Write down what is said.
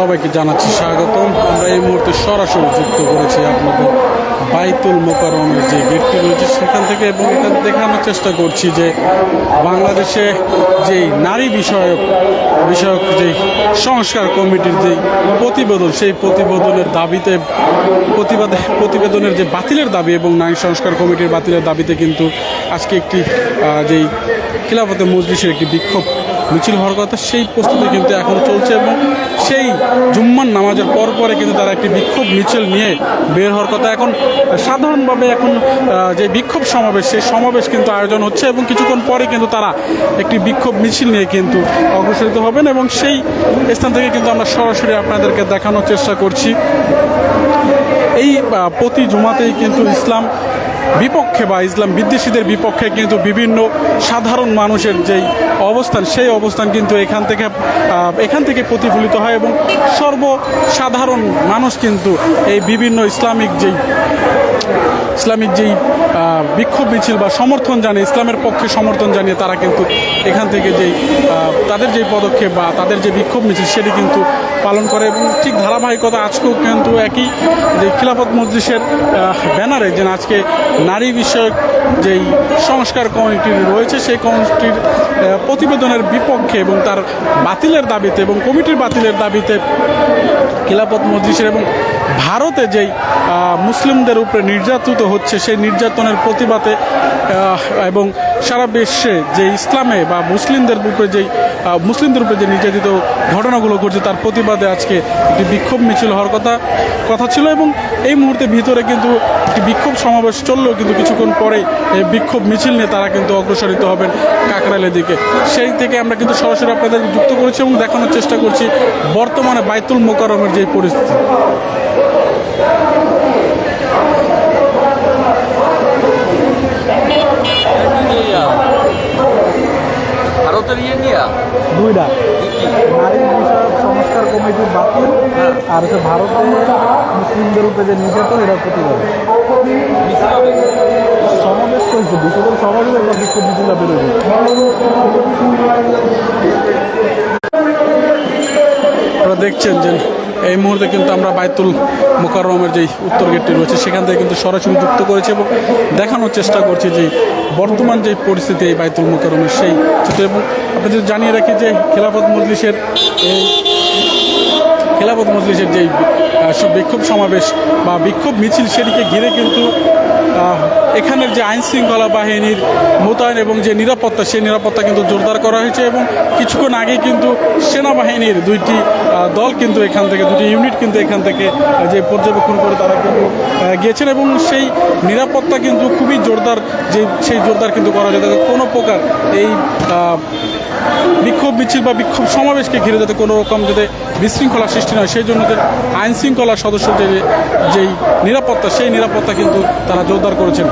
সবাইকে জানাচ্ছি স্বাগতম। আমরা এই মুহূর্তে সরাসরি যুক্ত করেছি আপনাদের বাইতুল মোকারমের যে গেটটি রয়েছে সেখান থেকে এবং এখানে দেখানোর চেষ্টা করছি যে বাংলাদেশে যেই নারী বিষয়ক বিষয়ক যেই সংস্কার কমিটির যেই প্রতিবেদন, সেই প্রতিবেদনের দাবিতে প্রতিবাদে প্রতিবেদনের যে বাতিলের দাবি এবং নারী সংস্কার কমিটির বাতিলের দাবিতে কিন্তু আজকে একটি যেই খিলাফতে মজলিসের একটি বিক্ষোভ মিছিল হওয়ার কথা, সেই প্রস্তুতি কিন্তু এখন চলছে এবং সেই জুম্মান নামাজের পর পরে কিন্তু তারা একটি বিক্ষোভ মিছিল নিয়ে বের হওয়ার কথা। এখন সাধারণভাবে এখন যে বিক্ষোভ সমাবেশ, সেই সমাবেশ কিন্তু আয়োজন হচ্ছে এবং কিছুক্ষণ পরে কিন্তু তারা একটি বিক্ষোভ মিছিল নিয়ে কিন্তু অগ্রসরিত হবেন এবং সেই স্থান থেকে কিন্তু আমরা সরাসরি আপনাদেরকে দেখানোর চেষ্টা করছি। এই প্রতি জুমাতেই কিন্তু ইসলাম বিপক্ষে বা ইসলাম বিদ্বেষীদের বিপক্ষে কিন্তু বিভিন্ন সাধারণ মানুষের যেই অবস্থান, সেই অবস্থান কিন্তু এখান থেকে এখান থেকে প্রতিফলিত হয় এবং সর্বসাধারণ মানুষ কিন্তু এই বিভিন্ন ইসলামিক যেই ইসলামিক যেই বিক্ষোভ মিছিল বা সমর্থন জানিয়ে, ইসলামের পক্ষে সমর্থন জানিয়ে তারা কিন্তু এখান থেকে যেই তাদের যেই পদক্ষেপ বা তাদের যে বিক্ষোভ মিছিল, সেটি কিন্তু পালন করে এবং ঠিক ধারাবাহিকতা আজকেও কিন্তু একই যে খিলাফত মজলিসের ব্যানারে যে আজকে নারী বিষয়ক যেই সংস্কার কমিটি রয়েছে, সেই কমিটির প্রতিবেদনের বিপক্ষে এবং তার বাতিলের দাবিতে এবং কমিটির বাতিলের দাবিতে খিলাফত মজলিসের এবং ভারতে যেই মুসলিমদের উপরে নির্যাতিত হচ্ছে, সেই নির্যাতনের প্রতিবাদে এবং সারা বিশ্বে যে ইসলামে বা মুসলিমদের উপরে যেই মুসলিমদের উপরে যে নির্যাতিত ঘটনাগুলো ঘটছে, তার প্রতিবাদে আজকে একটি বিক্ষোভ মিছিল হওয়ার কথা কথা ছিল এবং এই মুহূর্তে ভিতরে কিন্তু একটি বিক্ষোভ সমাবেশ চললেও কিন্তু কিছুক্ষণ পরেই এই বিক্ষোভ মিছিল নিয়ে তারা কিন্তু অগ্রসরিত হবেন কাকরাইলের দিকে। সেই থেকে আমরা কিন্তু সরাসরি আপনাদের যুক্ত করেছি এবং দেখানোর চেষ্টা করছি বর্তমানে বাইতুল মোকারমের যে পরিস্থিতি। ভারতের ইয়ে নিয়া দুইটা নারী বিষয়ক সংস্কার কমিটি বাতিল আর হচ্ছে ভারতে মুসলিমদের উপরে যে নির্যাতন এটা প্রতিবাদ। সমাবেশ চলছে বিশ্বকাপ সমাবেশ একটা বিক্ষোভ মিছিল বেরোবে দেখছেন যে এই মুহূর্তে কিন্তু আমরা বায়তুল মোকাররমের যেই উত্তর গেটটি রয়েছে, সেখান থেকে কিন্তু সরাসরি যুক্ত করেছে এবং দেখানোর চেষ্টা করছি যে বর্তমান যে পরিস্থিতি এই বায়তুল মোকাররমের সেই এবং আপনাদের জানিয়ে রাখি যে খেলাফত মজলিসের এই খেলাফত মজলিসের যেই বিক্ষোভ সমাবেশ বা বিক্ষোভ মিছিল সেটিকে ঘিরে কিন্তু এখানের যে আইন শৃঙ্খলা বাহিনীর মোতায়েন এবং যে নিরাপত্তা, সেই নিরাপত্তা কিন্তু জোরদার করা হয়েছে এবং কিছুক্ষণ আগে কিন্তু সেনাবাহিনীর দুইটি দল কিন্তু এখান থেকে, দুটি ইউনিট কিন্তু এখান থেকে যে পর্যবেক্ষণ করে তারা কিন্তু গিয়েছেন এবং সেই নিরাপত্তা কিন্তু খুবই জোরদার, যে সেই জোরদার কিন্তু করা যাতে কোনো প্রকার এই বিক্ষোভ মিছিল বা বিক্ষোভ সমাবেশকে ঘিরে যাতে কোনো রকম যাতে বিশৃঙ্খলা সৃষ্টি নয় সেই জন্য আইন শৃঙ্খলার সদস্যদের যেই নিরাপত্তা, সেই নিরাপত্তা কিন্তু তারা জোরদার করেছেন।